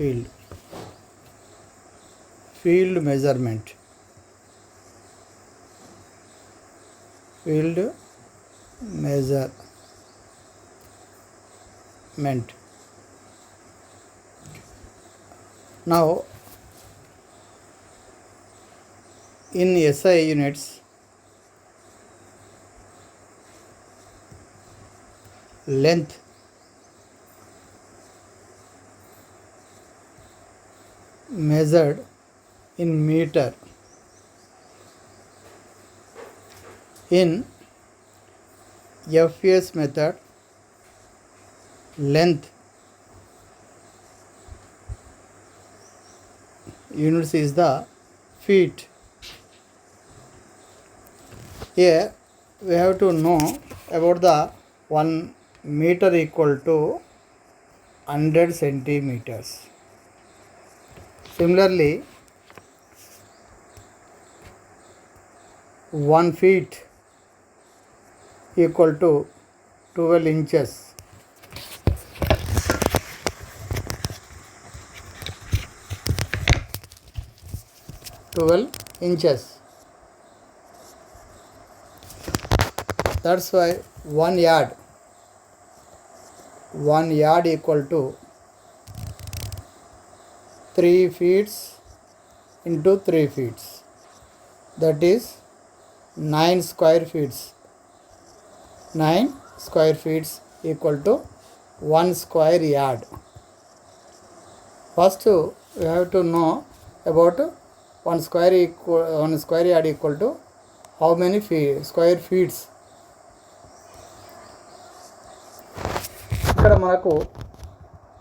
Field field measurement field measurement now in S I units length measured in meter in FS method length units is the feet here we have to know about the 1 meter equal to 100 centimeters Similarly, 1 feet equal to 12 inches. Twelve inches. That's why one yard, one yard equal to three feets into three feets that is nine square feets nine square feets equal to one square yard first you have to know about one square equal one square yard equal to how many feet square feets ఇక్కడ మనకు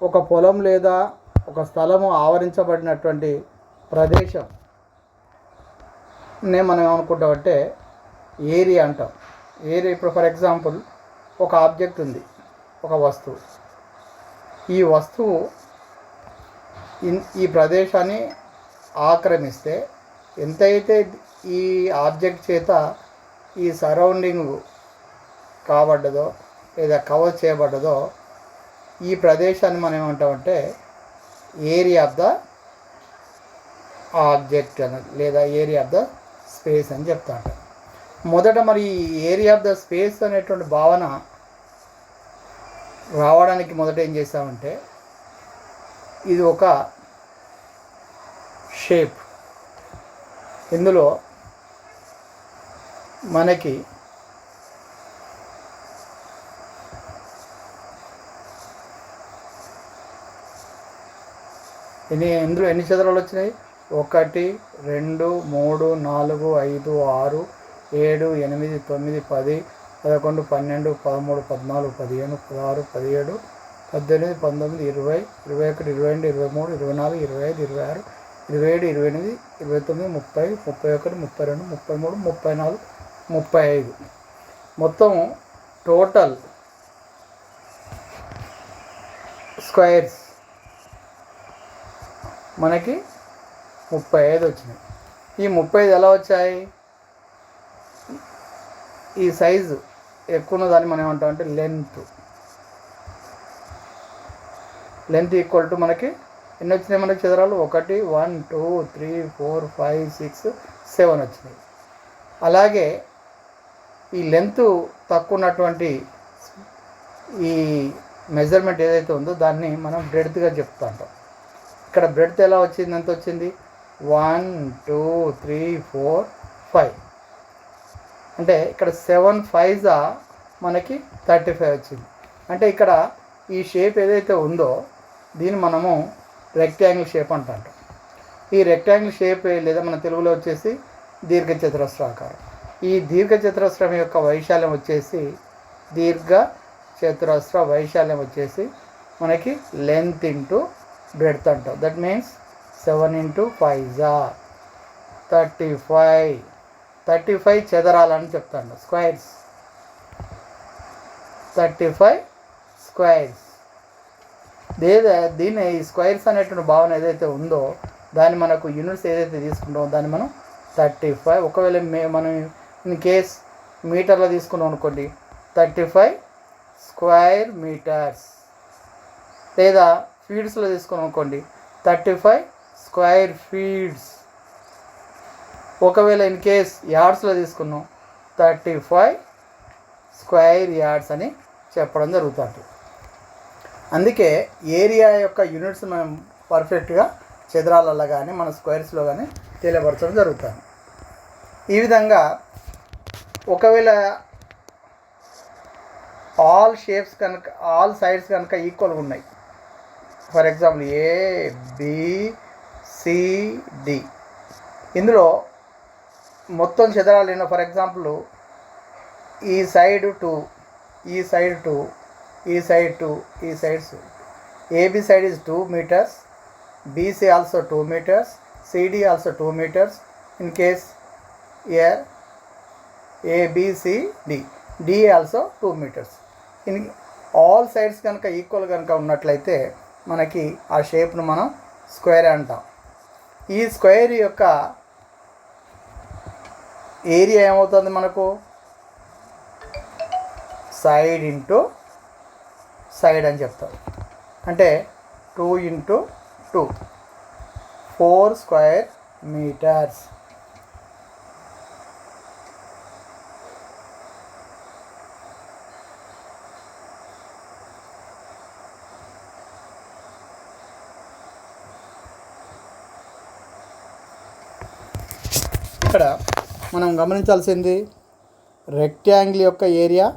ఒక పొలం లేదా ఒక స్థలము ఆవరించబడినటువంటి ప్రదేశం నే మనం ఏమనుకుంటామంటే ఏరియా అంటాం ఏరియా ఇప్పుడు ఫర్ ఎగ్జాంపుల్ ఒక ఆబ్జెక్ట్ ఉంది ఒక వస్తువు ఈ వస్తువు ఈ ప్రదేశాన్ని ఆక్రమిస్తే ఎంతైతే ఈ ఆబ్జెక్ట్ చేత ఈ సరౌండింగ్ కాబడ్డదో లేదా కవర్ చేయబడ్డదో ఈ ప్రదేశాన్ని మనం ఏమంటామంటే ఏరియా ఆఫ్ ద ఆబ్జెక్ట్ అని లేదా ఏరియా ఆఫ్ ద స్పేస్ అని చెప్తా అంటారు మొదట మరి ఏరియా ఆఫ్ ద స్పేస్ అనేటువంటి భావన రావడానికి మొదట ఏం చేస్తామంటే ఇది ఒక షేప్ ఇందులో మనకి ఎన్ని ఇందులో ఎన్ని చదరాలు వచ్చినాయి ఒకటి రెండు మూడు నాలుగు ఐదు ఆరు ఏడు ఎనిమిది తొమ్మిది పది పదకొండు పన్నెండు పదమూడు పద్నాలుగు పదిహేను పదహారు పదిహేడు పద్దెనిమిది పంతొమ్మిది ఇరవై ఇరవై ఒకటి ఇరవై రెండు ఇరవై మూడు ఇరవై నాలుగు ఇరవై ఐదు ఇరవై ఆరు ఇరవై ఏడు ఇరవై ఎనిమిది ఇరవై తొమ్మిది ముప్పై ముప్పై ఒకటి ముప్పై రెండు ముప్పై మూడు ముప్పై నాలుగు ముప్పై ఐదు మొత్తం టోటల్ స్క్వేర్స్ మనకి ముప్పై ఐదు వచ్చినాయి ఈ ముప్పై ఐదు ఎలా వచ్చాయి ఈ సైజు ఎక్కువ దాన్ని మనం ఏమంటాం అంటే లెంత్ లెంత్ ఈక్వల్ టు మనకి ఎన్ని వచ్చినాయి మనకి చదరాలు ఒకటి one two three four five six seven వచ్చినాయి అలాగే ఈ లెంత్ తక్కువ ఉన్నటువంటి ఈ మెజర్మెంట్ ఏదైతే ఉందో దాన్ని మనం బ్రెడ్త్గా చెప్తా ఉంటాం ఇక్కడ బ్రెడ్త్ ఎలా వచ్చింది ఎంత వచ్చింది one two three four five అంటే ఇక్కడ సెవెన్ ఫైవ్జా మనకి థర్టీ ఫైవ్ వచ్చింది అంటే ఇక్కడ ఈ షేప్ ఏదైతే ఉందో దీన్ని మనము రెక్టాంగిల్ షేప్ అంటాం ఈ రెక్టాంగిల్ షేప్ లేదా మన తెలుగులో వచ్చేసి దీర్ఘచతురస్రాకారం ఈ దీర్ఘచతురస్రం యొక్క వైశాల్యం వచ్చేసి దీర్ఘ చతురస్ర వైశాల్యం వచ్చేసి మనకి లెంత్ ఇంటూ బ్రెడ్త్ అంటాం that means seven into five thirty five thirty five చదరాలని చెప్తాను స్క్వైర్స్ థర్టీ ఫైవ్ స్క్వైర్స్ లేదా దీన్ని ఈ స్క్వైర్స్ అనేటువంటి భావన ఏదైతే ఉందో దాన్ని మనకు యూనిట్స్ ఏదైతే తీసుకుంటామో దాన్ని మనం థర్టీ ఫైవ్ ఒకవేళ మే మనం ఇన్ కేస్ మీటర్లో తీసుకున్నాం అనుకోండి థర్టీ ఫైవ్ స్క్వైర్ మీటర్స్ లేదా ఫీడ్స్లో తీసుకొని అనుకోండి థర్టీ ఫైవ్ స్క్వైర్ ఫీడ్స్ ఒకవేళ ఇన్ కేస్ యార్డ్స్లో తీసుకున్నాం థర్టీ ఫైవ్ స్క్వైర్ యార్డ్స్ అని చెప్పడం జరుగుతుంది అందుకే ఏరియా యొక్క యూనిట్స్ మనం పర్ఫెక్ట్గా చదరాలలో కానీ మన స్క్వేర్స్లో కానీ తెలియపరచడం జరుగుతుంది ఈ విధంగా ఒకవేళ ఆల్ షేప్స్ కనుక ఆల్ సైడ్స్ కనుక ఈక్వల్గా ఉన్నాయి ఫర్ ఎగ్జాంపుల్ ఏ బిసిడి ఇందులో మొత్తం చదరాలు ఎన్నో ఫర్ ఎగ్జాంపుల్ ఈ సైడ్ టూ ఈ సైడ్ టూ ఈ సైడ్ టూ ఈ sides AB side is two meters BC also two meters CD also two meters in case here ABCD DA also two meters in all sides కనుక equal కనుక ఉన్నట్లయితే మనకి ఆ షేప్ను మనం స్క్వేర్ అంటాం ఈ స్క్వేర్ యొక్క ఏరియా ఏమవుతుంది మనకు సైడ్ ఇంటూ సైడ్ అని చెప్తారు అంటే two into two four square meters గమనించాల్సింది రెక్టాంగిల్ యొక్క ఏరియా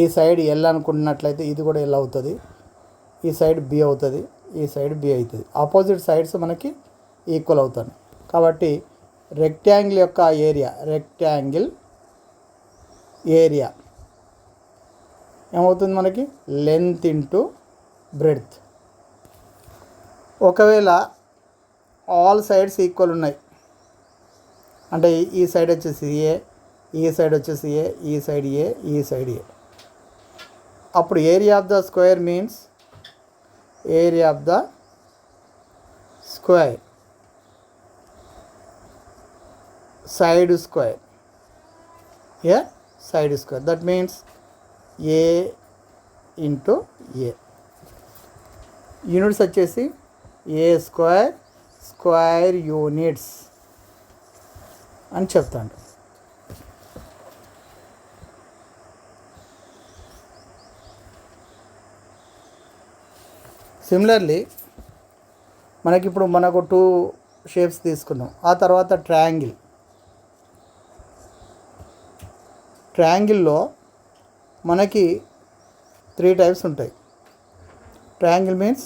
ఈ సైడ్ ఎల్ అనుకుంటున్నట్లయితే ఇది కూడా ఎల్ అవుతుంది ఈ సైడ్ బి అవుతుంది ఈ సైడ్ బి అవుతుంది ఆపోజిట్ సైడ్స్ మనకి ఈక్వల్ అవుతాయి కాబట్టి రెక్టాంగిల్ యొక్క ఏరియా రెక్టాంగిల్ ఏరియా ఏమవుతుంది మనకి లెంత్ ఇంటూ బ్రెడ్త్ ఒకవేళ ఆల్ సైడ్స్ ఈక్వల్ ఉన్నాయి అంటే ఈ సైడ్ వచ్చేసి ఏ ఈ సైడ్ వచ్చేసి ఏ ఈ సైడ్ ఏ ఈ సైడ్ ఏ అప్పుడు area of the square means area of the square side square A side square that means A into A units వచ్చేసి ఏ స్క్వేర్ స్క్వేర్ యూనిట్స్ అని చెప్తాను similarly మనకి ఇప్పుడు మనకు టూ షేప్స్ తీసుకున్నాం ఆ తర్వాత ట్రయాంగిల్ ట్రయాంగిల్లో మనకి త్రీ టైప్స్ ఉంటాయి triangle means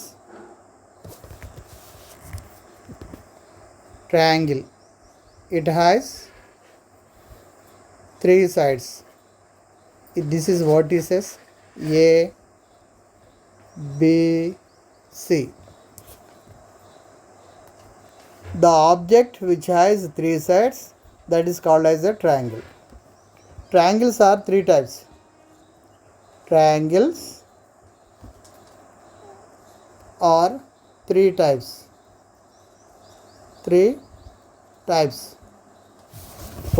triangle it has three sides this is vertices a b c the object which has three sides that is called as a triangle triangles are three types triangles are three types three types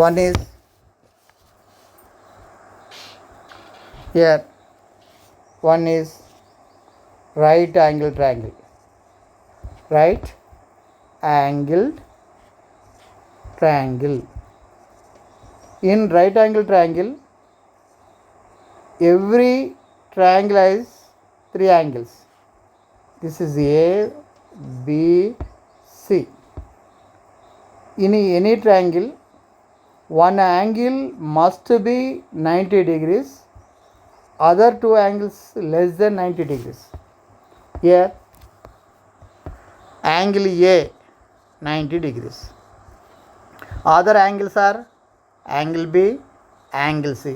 one is here one is right angle triangle right angled triangle in right angle triangle every triangle has three angles this is a b c in a innate one angle must be 90 degrees other two angles less than 90 degrees here angle a 90 degrees other angles are angle b angle c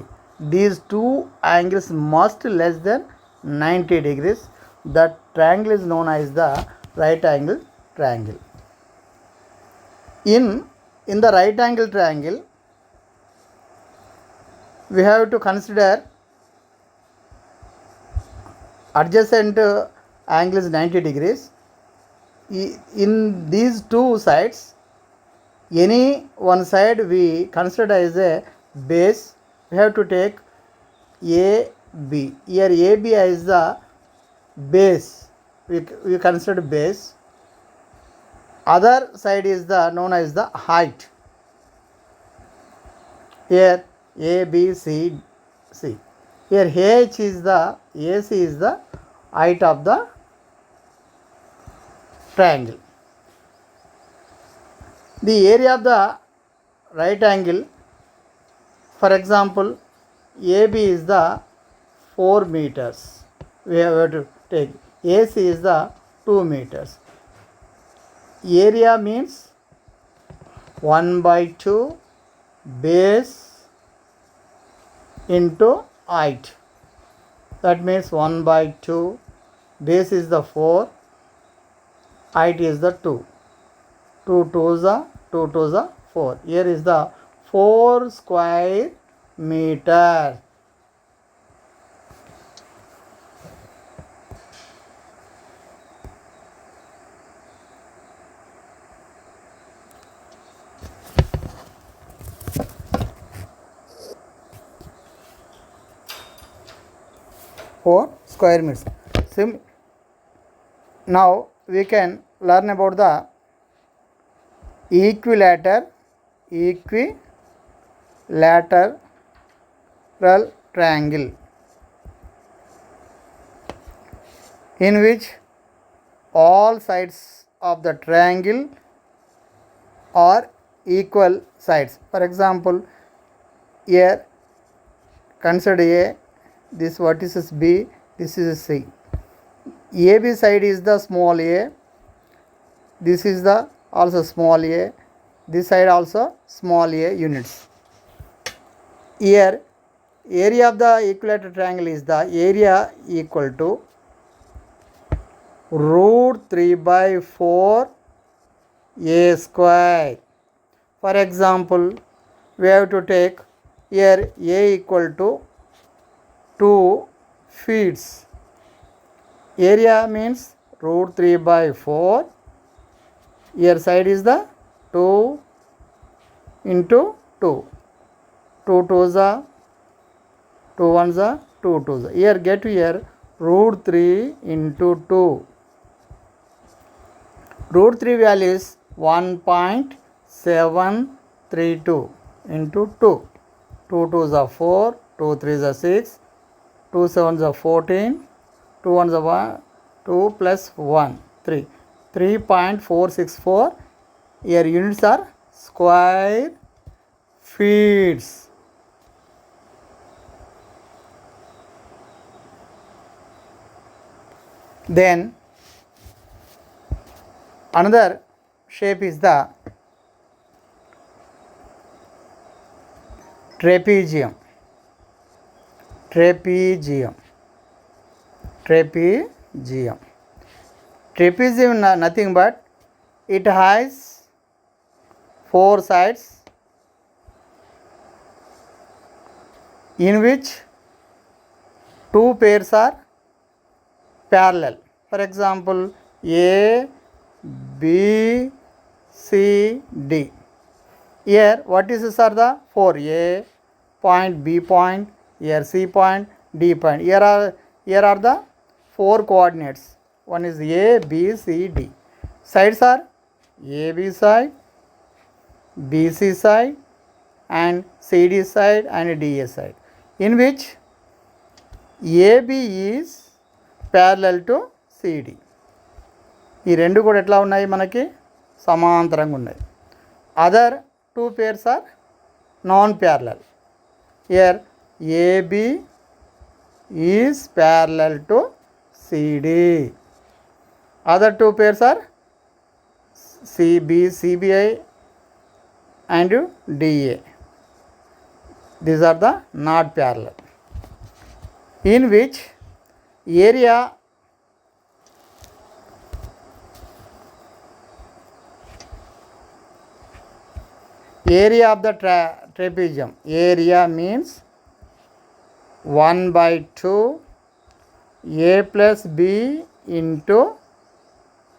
these two angles must less than 90 degrees that triangle is known as the right angle triangle in, in the right angle triangle, we have to consider adjacent angle is 90 degrees. In these two sides, any one side we consider as a base, we have to take AB. Here AB is the base, we, we consider base other side is the known as the height here a b c c here h is the ac is the height of the triangle the area of the right angle for example ab is the 4 meters we have to take ac is the 2 meters area means 1 by 2 base into height that means 1 by 2 base is the 4 height is the 2 2 to the 2 to the 4 here is the 4 square meter square meters. Sim now we can learn about the equilateral equilateral triangle in which all sides of the triangle are equal sides for example here consider a this vertices b this is C. AB side is the small a, this is the also small a, this side also small a units. Here area of the equilateral triangle is the area equal to root 3 by 4 a square. For example, we have to take here a equal to 2 feeds. Area means root 3 by 4. Here side is the 2 into 2. 2 2s are 2 1s are 2 the. Here get here root 3 into 2. Root 3 value is 1.732 into 2. 2 is are 4, 2 is are 6, 2 7 of 14, 2 ones are 2 plus 1, 3. 3.464, your units are square feet. Then another shape is the trapezium trapezium. Trapezium nothing but it has four sides in which two pairs are parallel. For example, A, B, C, D. Here what is this are the four: A point, B point, here C point, D point. Here are, here are the four coordinates. One is A, B, C, D. Sides are AB side, BC side and CD side and DA side. In which AB is parallel to CD. ఈ రెండు కూడా ఎట్లా ఉన్నాయి మనకి సమాంతరంగా ఉన్నాయి other two pairs are non parallel here AB is parallel to CD. Other two pairs are CB, CBI and DA. These are the not parallel. In which area area of the tra trapezium area means 1 by 2 a plus b into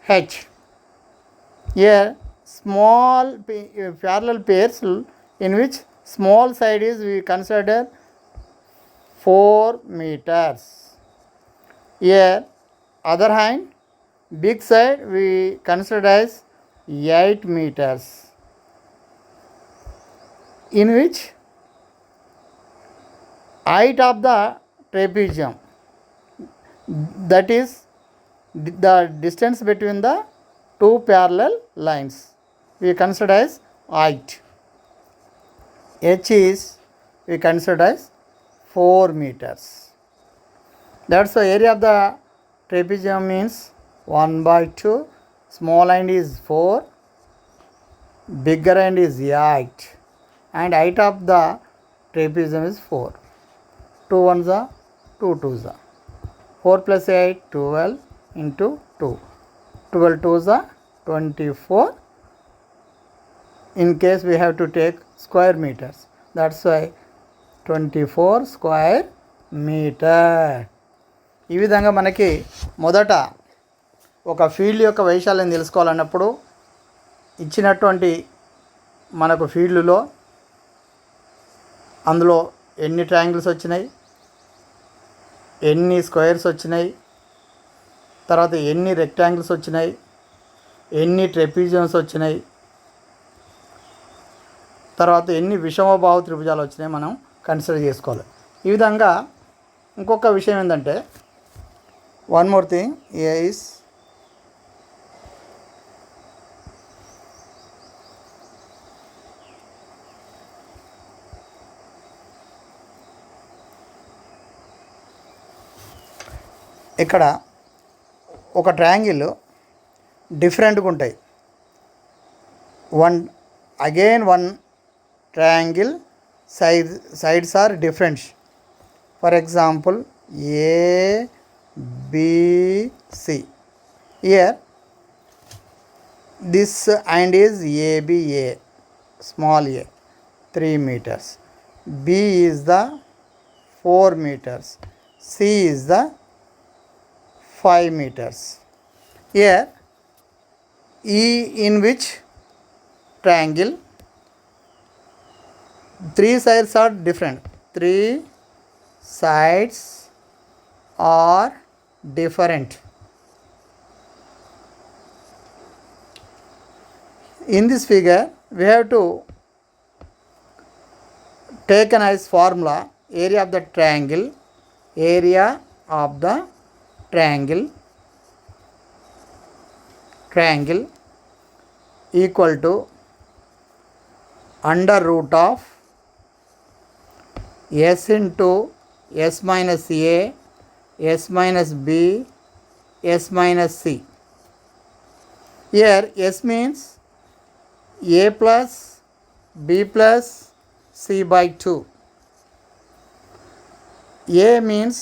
h. Here small uh, parallel pairs in which small side is we consider 4 meters. Here other hand big side we consider as 8 meters in which height of the trapezium that is the distance between the two parallel lines we consider as height h is we consider as 4 meters that's the area of the trapezium means 1 by 2 small end is 4 bigger end is 8 and height of the trapezium is 4 two one జా two two జా four plus eight twelve into two twelve two జా twenty four in case we have to take square meters that's why twenty four square meter ఈ విధంగా మనకి మొదట ఒక field యొక్క వైశాల్యం తెలుసుకోవాలన్నప్పుడు ఇచ్చినటువంటి మనకు ఫీల్డ్లో అందులో ఎన్ని ట్రయాంగిల్స్ వచ్చినాయి ఎన్ని స్క్వేర్స్ వచ్చినాయి తర్వాత ఎన్ని రెక్టాంగిల్స్ వచ్చినాయి ఎన్ని ట్రెపిజియమ్స్ వచ్చినాయి తర్వాత ఎన్ని విషమభావ త్రిభుజాలు వచ్చినాయి మనం కన్సిడర్ చేసుకోవాలి ఈ విధంగా ఇంకొక విషయం ఏంటంటే one more thing A is ఇక్కడ ఒక ట్రయాంగిల్ డిఫరెంట్గా ఉంటాయి one again one triangle side sides are different for example A BC here this and is ABA small A three meters B is the four meters C is the 5 meters. Here E in which triangle three sides are different. Three sides are different. In this figure, we have to take anise formula area of the triangle, area of the triangle triangle equal to under root of s into s minus a s minus b s minus c here s means a plus b plus c by 2 a means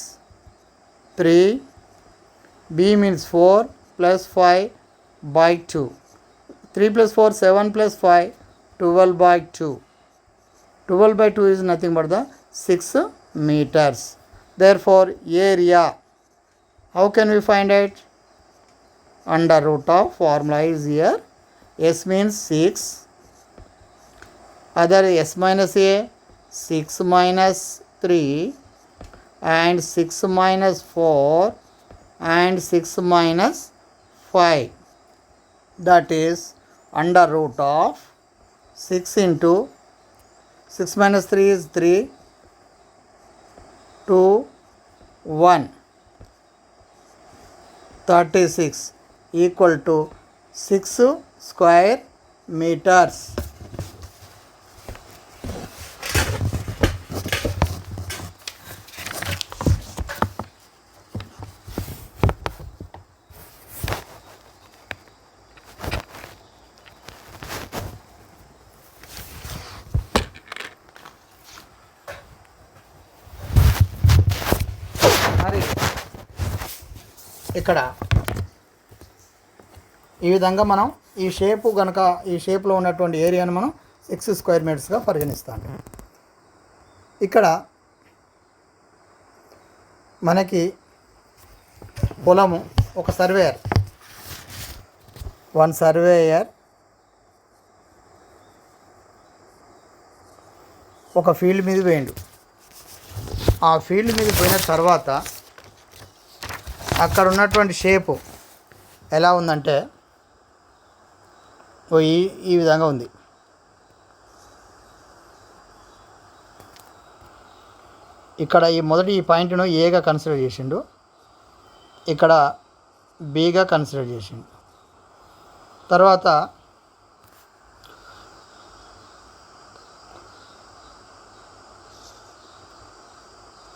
3 b means 4 plus 5 by 2 3 plus 4 7 plus 5 12 by 2 12 by 2 is nothing but the 6 meters therefore area how can we find it under root of formula is here s means 6 other s minus a 6 minus 3 and 6 minus 4 and 6 minus 5 that is under root of 6 into 6 minus 3 is 3 2 1 36 equal to 6 square meters ఇక్కడ ఈ విధంగా మనం ఈ shape కనుక ఈ షేప్లో ఉన్నటువంటి ఏరియాను మనం ఎక్స్ స్క్వేర్ మీటర్స్గా పరిగణిస్తాం ఇక్కడ మనకి పొలము ఒక సర్వేయర్ వన్ సర్వేయర్ ఒక ఫీల్డ్ మీద పోయిండు ఆ ఫీల్డ్ మీద పోయిన తర్వాత అక్కడ ఉన్నటువంటి షేపు ఎలా ఉందంటే ఈ ఈ విధంగా ఉంది ఇక్కడ ఈ మొదటి ఈ పాయింట్ను ఏగా కన్సిడర్ చేసిండు ఇక్కడ బీగా కన్సిడర్ చేసిండు తర్వాత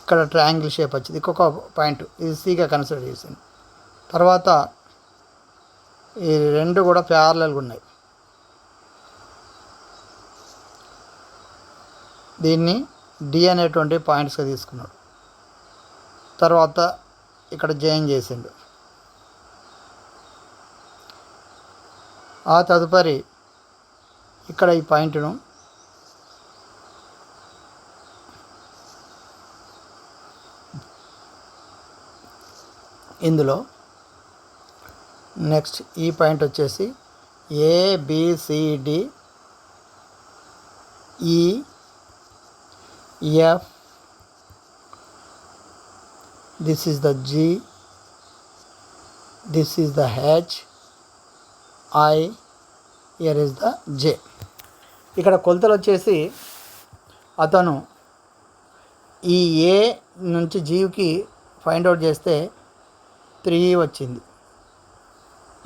ఇక్కడ ట్రయాంగిల్ షేప్ వచ్చింది ఇంకొక పాయింట్ ఇది సీగా కన్సిడర్ చేసింది తర్వాత ఈ రెండు కూడా ప్యారలల్గా ఉన్నాయి దీన్ని డి అనేటువంటి పాయింట్స్గా తీసుకున్నాడు తర్వాత ఇక్కడ జాయిన్ చేసిండు ఆ తదుపరి ఇక్కడ ఈ పాయింట్ను ఇందులో నెక్స్ట్ ఈ పాయింట్ వచ్చేసి ABCD EF this is the G this is the H I here is the J ఇక్కడ కొలతలు వచ్చేసి అతను ఈ ఏ నుంచి జీవికి ఫైండ్ అవుట్ చేస్తే త్రీ వచ్చింది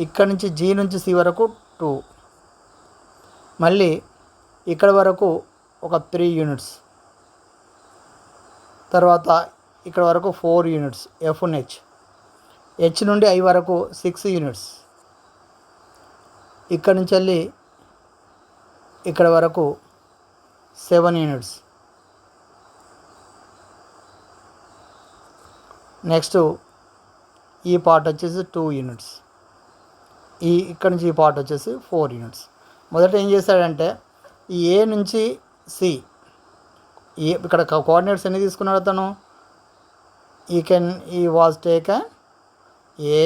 ఇక్కడ నుంచి జీ నుంచి సి వరకు టూ మళ్ళీ ఇక్కడ వరకు ఒక త్రీ యూనిట్స్ తర్వాత ఇక్కడ వరకు four units F H H నుండి ఐ వరకు సిక్స్ యూనిట్స్ ఇక్కడ నుంచి వెళ్ళి ఇక్కడ వరకు సెవెన్ యూనిట్స్ నెక్స్ట్ ఈ పార్ట్ వచ్చేసి టూ యూనిట్స్ ఈ ఇక్కడ నుంచి ఈ పార్ట్ వచ్చేసి ఫోర్ యూనిట్స్ మొదట ఏం చేశాడంటే ఈ ఏ నుంచి సి ఈ ఇక్కడ కోఆర్డినేట్స్ ఎన్ని తీసుకున్నాడు అతను ఈ కెన్ ఈ was take A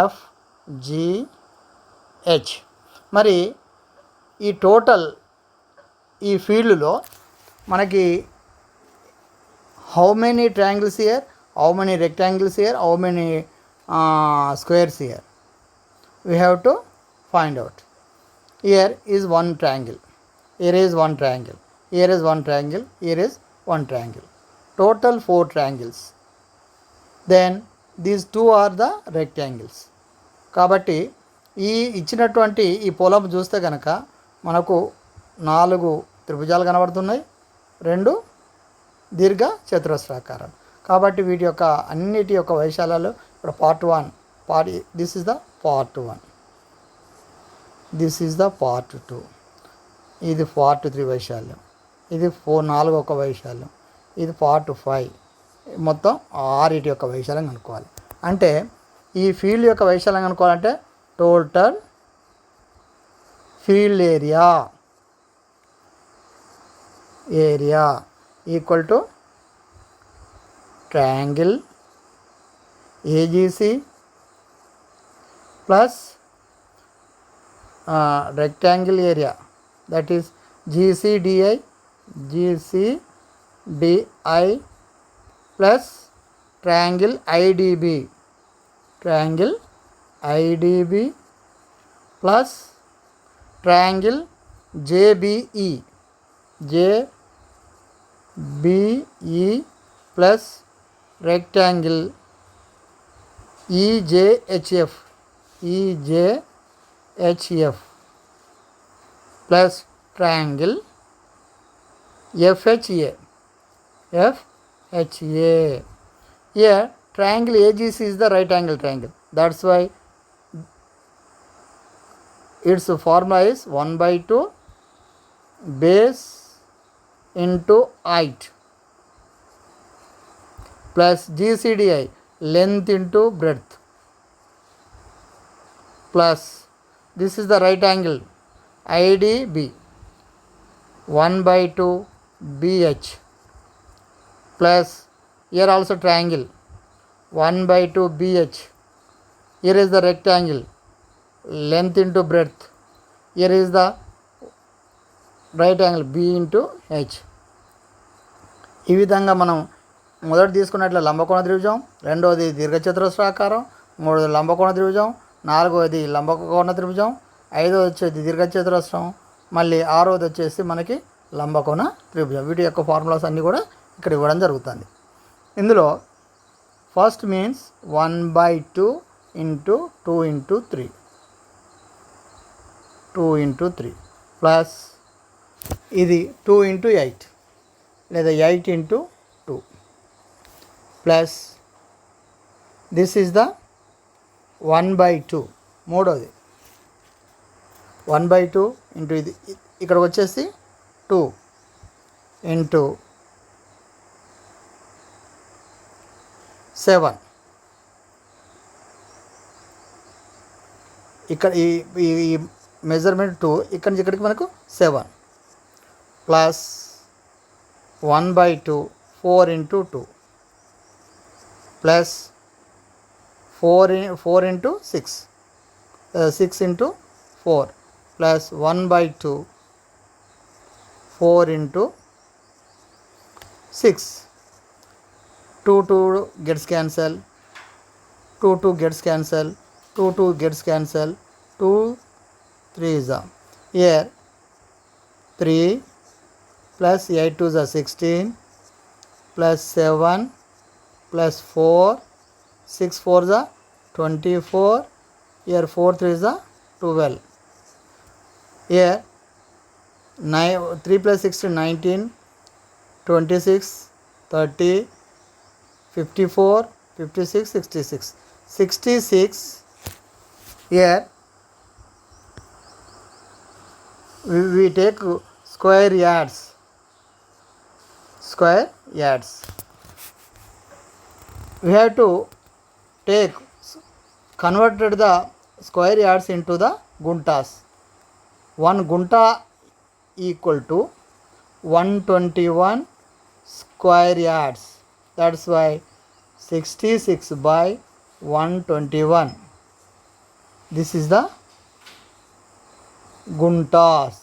F G H మరి ఈ టోటల్ ఈ ఫీల్డ్లో మనకి how many triangles here how many rectangles here how many uh, squares here we have to find out here is one triangle here is one triangle here is one triangle here is one triangle total four triangles then these two are the rectangles కాబట్టి ఈ ఇచ్చినటువంటి ఈ పొలం చూస్తే కనుక మనకు నాలుగు త్రిభుజాలు కనబడుతున్నాయి రెండు దీర్ఘ చతురస్రాకారం కాబట్టి వీటి యొక్క అన్నిటి యొక్క వైశాలలో ఇప్పుడు part one part this is the part one this is the part two ఇది పార్ట్ త్రీ వైశాల్యం ఇది ఫోర్ నాలుగు ఒక వైశాల్యం ఇది పార్ట్ ఫైవ్ మొత్తం ఆరిటి యొక్క వైశాల్యం కనుక్కోవాలి అంటే ఈ ఫీల్డ్ యొక్క వైశాల్యం కనుక్కోవాలంటే total field area area equal to triangle AGC plus rectangle area that GCD GCD plus triangle EDB triangle EDB plus triangle JBE J, -E, J B E plus rectangle E J H F E J H F plus triangle triangle FHA. FHA. Here triangle AGC is the right angle triangle. That's why its formula is 1 by 2 base into height plus GCDI length into breadth plus this is the right angle IDB 1 by 2 BH plus here also triangle 1 by 2 BH here is the rectangle length into breadth here is the right angle B into H ఈ విధంగా మనం మొదటి తీసుకున్నట్ల లంబకోణ త్రిభుజం రెండవది దీర్ఘచతురస్రాకారం మూడోది లంబకోణ త్రిభుజం నాలుగవది లంబకోణ త్రిభుజం ఐదోది వచ్చేది దీర్ఘచతురస్రం మళ్ళీ ఆరవది వచ్చేసి మనకి లంబకోణ త్రిభుజం వీటి యొక్క ఫార్ములాస్ అన్నీ కూడా ఇక్కడ ఇవ్వడం జరుగుతుంది ఇందులో first means one by two into two into three two into three plus ఇది టూ ఇంటూ ఎయిట్ లేదా eight into two plus this is the one by two మూడోది వన్ బై టూ ఇంటూ ఇది ఇక్కడికి వచ్చేసి టూ ఇంటూ సెవెన్ ఇక్కడ ఈ ఈ measurement two ఇక్కడి నుంచి ఇక్కడికి మనకు seven plus 1 by 2 4 into 2 plus 4, in, 4 into 6 uh, 6 into 4 plus 1 by 2 4 into 6 2 2 gets cancelled 2 2 gets cancelled 2 2 gets cancelled 2 3 is a here 3 plus 8 to the 16 plus 7 plus 4 6 for the 24 here 4 3 is the 12 here 9 3 plus 16 19 26 30 54 56 66 66 here we, we take square yards square yards. We have to take converted the square yards into the guntas. One gunta equal to 121 square yards. That's why 66 by 121. This is the guntas.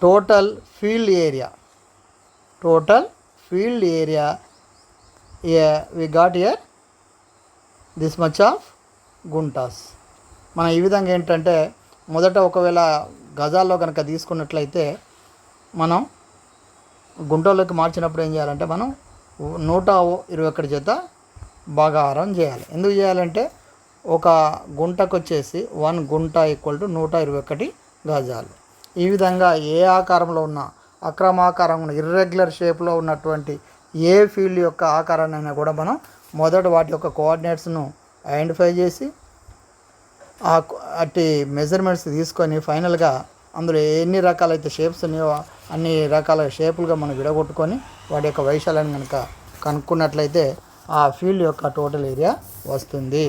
Total field area total field area yeah, we got here this much of guntas మనం ఈ విధంగా ఏంటంటే మొదట ఒకవేళ గజాల్లో కనుక తీసుకున్నట్లయితే మనం గుంటలోకి మార్చినప్పుడు ఏం చేయాలంటే మనం నూట ఇరవై ఒకటి చేత భాగాహారం చేయాలి ఎందుకు చేయాలంటే ఒక గుంటకు వచ్చేసి వన్ గుంట ఈక్వల్ టు నూట ఇరవై ఒకటి గజాలు ఈ విధంగా ఏ ఆకారంలో ఉన్న అక్రమాకారంగా ఇర్రెగ్యులర్ షేప్లో ఉన్నటువంటి ఏ ఫీల్డ్ యొక్క ఆకారాన్ని అయినా కూడా మనం మొదట వాటి యొక్క కోఆర్డినేట్స్ను ఐడెంటిఫై చేసి ఆ అట్టి మెజర్మెంట్స్ తీసుకొని ఫైనల్గా అందులో ఎన్ని రకాలైతే షేప్స్ ఉన్నాయో అన్ని రకాల షేపులుగా మనం విడగొట్టుకొని వాటి యొక్క వైశాల్యాన్ని కనుక కనుక్కున్నట్లయితే ఆ ఫీల్డ్ యొక్క టోటల్ ఏరియా వస్తుంది